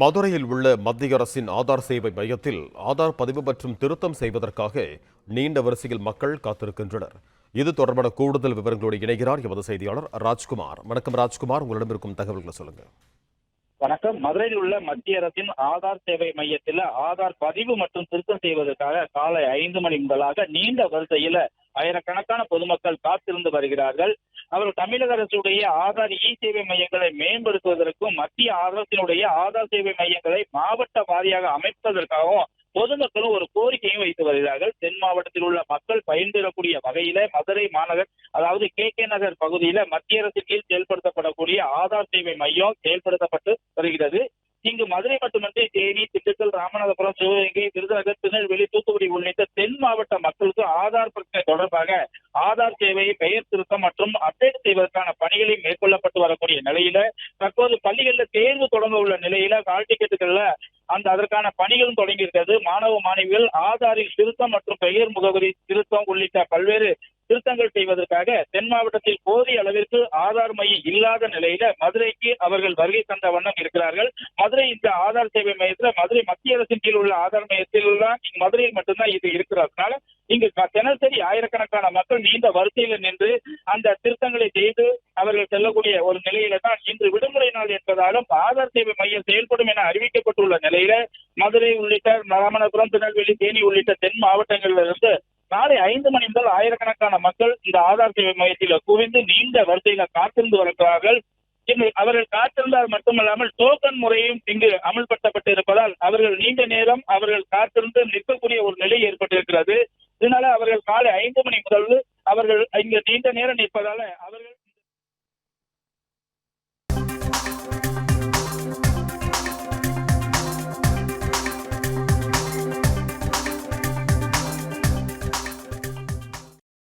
மதுரையில் உள்ள மத்திய அரசின் ஆதார் சேவை மையத்தில் ஆதார் பதிவு மற்றும் திருத்தம் செய்வதற்காக நீண்ட வரிசையில் மக்கள் காத்திருக்கின்றனர். இது தொடர்பான கூடுதல் விவரங்களோடு இணைகிறார் எமது செய்தியாளர் ராஜ்குமார். வணக்கம் ராஜ்குமார். உங்களிடம் இருக்கும் தகவல்களை சொல்லுங்க வணக்கம். மதுரையில் உள்ள மத்திய அரசின் ஆதார் சேவை மையத்தில் ஆதார் பதிவு மற்றும் திருத்தம் செய்வதற்காக காலை ஐந்து மணி முதலாக நீண்ட வரிசையில் ஆயிரக்கணக்கான பொதுமக்கள் காத்திருந்து வருகிறார்கள். அவர் தமிழக அரசுடைய ஆதார் இ சேவை மையங்களை மேம்படுத்துவதற்கும் மத்திய அரசினுடைய ஆதார் சேவை மையங்களை மாவட்ட வாரியாக அமைப்பதற்காகவும் பொதுமக்களும் ஒரு கோரிக்கையும் வைத்து வருகிறார்கள். தென் மாவட்டத்தில் உள்ள மக்கள் பயன்பெறக்கூடிய வகையில மதுரை மாநகர் அதாவது கே கே நகர் பகுதியில மத்திய அரசு கீழ் செயல்படுத்தப்படக்கூடிய ஆதார் சேவை மையம் செயல்படுத்தப்பட்டு வருகிறது. இங்கு மதுரை மட்டுமன்றி தேனி திண்டுக்கல் ராமநாதபுரம் சிவகங்கை விருதுநகர் திருநெல்வேலி தூத்துக்குடி உள்ளிட்ட தென் மாவட்ட மக்களுக்கு ஆதார் பிரச்சனை தொடர்பாக ஆதார் சேவையை பெயர் திருத்தம் மற்றும் அப்டேட் செய்வதற்கான பணிகளை மேற்கொள்ளப்பட்டு வரக்கூடிய நிலையில தற்போது பள்ளிகளில் தேர்வு தொடங்க உள்ள நிலையில கால் டிக்கெட்டுகள்ல அந்த அதற்கான பணிகளும் தொடங்கி இருக்கிறது மாணவ மாணவிகள் ஆதாரில் திருத்தம் மற்றும் பெயர் முகவரி திருத்தம் உள்ளிட்ட பல்வேறு திருத்தங்கள் செய்வதற்காக தென் மாவட்டத்தில் போதிய அளவிற்கு ஆதார் மையம் இல்லாத நிலையில மதுரைக்கு அவர்கள் வருகை தந்த வண்ணம் இருக்கிறார்கள். மதுரை இந்த ஆதார் சேவை மையத்துல மதுரை மத்திய அரசின் கீழ் உள்ள ஆதார் மையத்தில் மதுரையில் மட்டும்தான் இது இருக்கிறதுனால இங்கு க- தினசரி ஆயிரக்கணக்கான மக்கள் நீண்ட வரிசையில நின்று அந்த திருத்தங்களை செய்து அவர்கள் செல்லக்கூடிய ஒரு நிலையில தான் இன்று விடுமுறை நாள் என்பதாலும் ஆதார் சேவை மையம் செயல்படும் என அறிவிக்கப்பட்டுள்ள நிலையில மதுரை உள்ளிட்ட ராமநாதபுரம் திருநெல்வேலி தேனி உள்ளிட்ட தென் மாவட்டங்களிலிருந்து நாளை ஐந்து மணி முதல் ஆயிரக்கணக்கான மக்கள் இந்த ஆதார் சேவை மையத்தில் குவிந்து நீண்ட வரிசையில காத்திருந்து வருகிறார்கள். இங்கு அவர்கள் காத்திருந்தால் மட்டுமல்லாமல் டோக்கன் முறையும் இங்கு அமல்படுத்தப்பட்டு இருப்பதால் அவர்கள் நீண்ட நேரம் அவர்கள் காத்திருந்து நிற்கக்கூடிய ஒரு நிலை ஏற்பட்டிருக்கிறது. இதனால அவர்கள் காலை ஐந்து மணி முதல் அவர்கள் இங்கு நீண்ட நேரம் நிற்பதால அவர்கள்